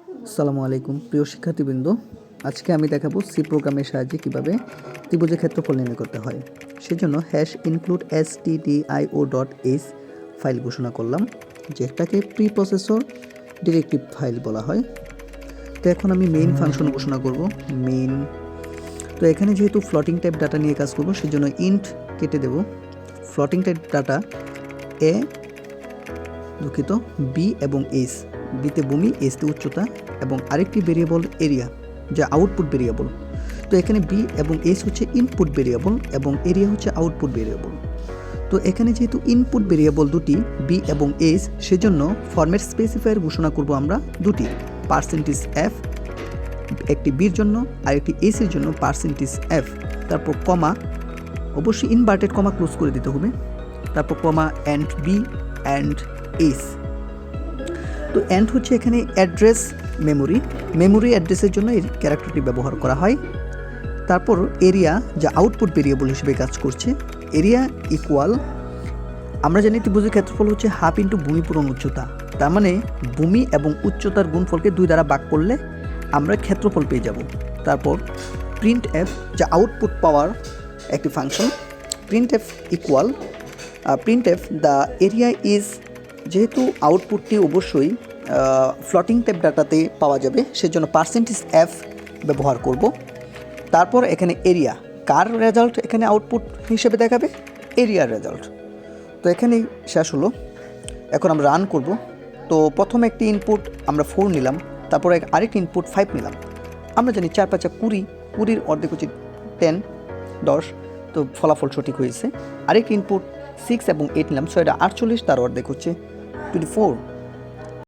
আসসালামু আলাইকুম প্রিয় শিক্ষার্থীবৃন্দ। আজকে আমি দেখাবো সি প্রোগ্রামের সাহায্যে কীভাবে ত্রিভুজের ক্ষেত্রফল নির্ণয় করতে হয়। সেজন্য hash include S O dot S file ঘোষণা করলাম যেটাকে প্রি প্রসেসর ডিরেক্টিভ ফাইল বলা হয়। তো এখন আমি মেইন ফাংশন ঘোষণা করব মেইন তো এখানে যেহেতু ফ্লটিং টাইপ ডাটা নিয়ে কাজ করব সেজন্য ইন্ট কেটে দেব। ফ্লটিং টাইপ ডাটা এ দুঃখিত বি এবং এস বিতে ভূমি এসতে উচ্চতা এবং আরেকটি ভেরিয়েবল এরিয়া যা আউটপুট ভেরিয়েবল তো এখানে বি এবং এস হচ্ছে ইনপুট ভেরিয়েবল এবং এরিয়া হচ্ছে আউটপুট ভেরিয়েবল তো এখানে যেহেতু ইনপুট ভেরিয়েবল দুটি বি এবং এস সেজন্য ফরম্যাট স্পেসিফায়ার ঘোষণা করব আমরা দুটি। পার্সেন্টেজ এফ একটি বির জন্য আর একটি এসির জন্য পার্সেন্টেজ এফ তারপর কমা অবশ্যই ইনভার্টেড কমা ক্লোজ করে দিতে হবে। তারপর comma and B and S তো অ্যান্ড হচ্ছে এখানে অ্যাড্রেস মেমোরি মেমোরি অ্যাড্রেসের জন্য এই ক্যারেক্টারটি ব্যবহার করা হয়। তারপর এরিয়া যা আউটপুট ভেরিয়েবল হিসেবে কাজ করছে এরিয়া ইকুয়াল আমরা জানি ত্রিভুজের ক্ষেত্রফল হচ্ছে হাফ ইন্টু ভূমি পূরণ উচ্চতা। তার মানে ভূমি এবং উচ্চতার গুণফলকে দুই দ্বারা ভাগ করলে আমরা ক্ষেত্রফল পেয়ে যাব। তারপর প্রিন্ট এফ যা আউটপুট পাওয়ার একটি function print F equal print F the area is যেহেতু আউটপুটটি অবশ্যই ফ্লটিং টাইপ ডাটাতে পাওয়া যাবে, সেজন্য পার্সেন্টেজ এফ ব্যবহার করব। তারপর এখানে এরিয়া কার রেজাল্ট এখানে আউটপুট হিসেবে দেখাবে? এরিয়ার রেজাল্ট তো এখানেই শেষ হলো। এখন আমরা রান করব। তো প্রথম একটি ইনপুট আমরা ফোর নিলাম, তারপর আরেকটি ইনপুট ফাইভ নিলাম। আমরা জানি চার পাঁচা কুড়ি, কুড়ির অর্ধেক হচ্ছে টেন দশ, তো ফলাফল সঠিক হয়েছে। আরেকটি ইনপুট সিক্স এবং এইট নিলাম ছয়টা আটচল্লিশ তার অর্ধেক হচ্ছে। Twenty four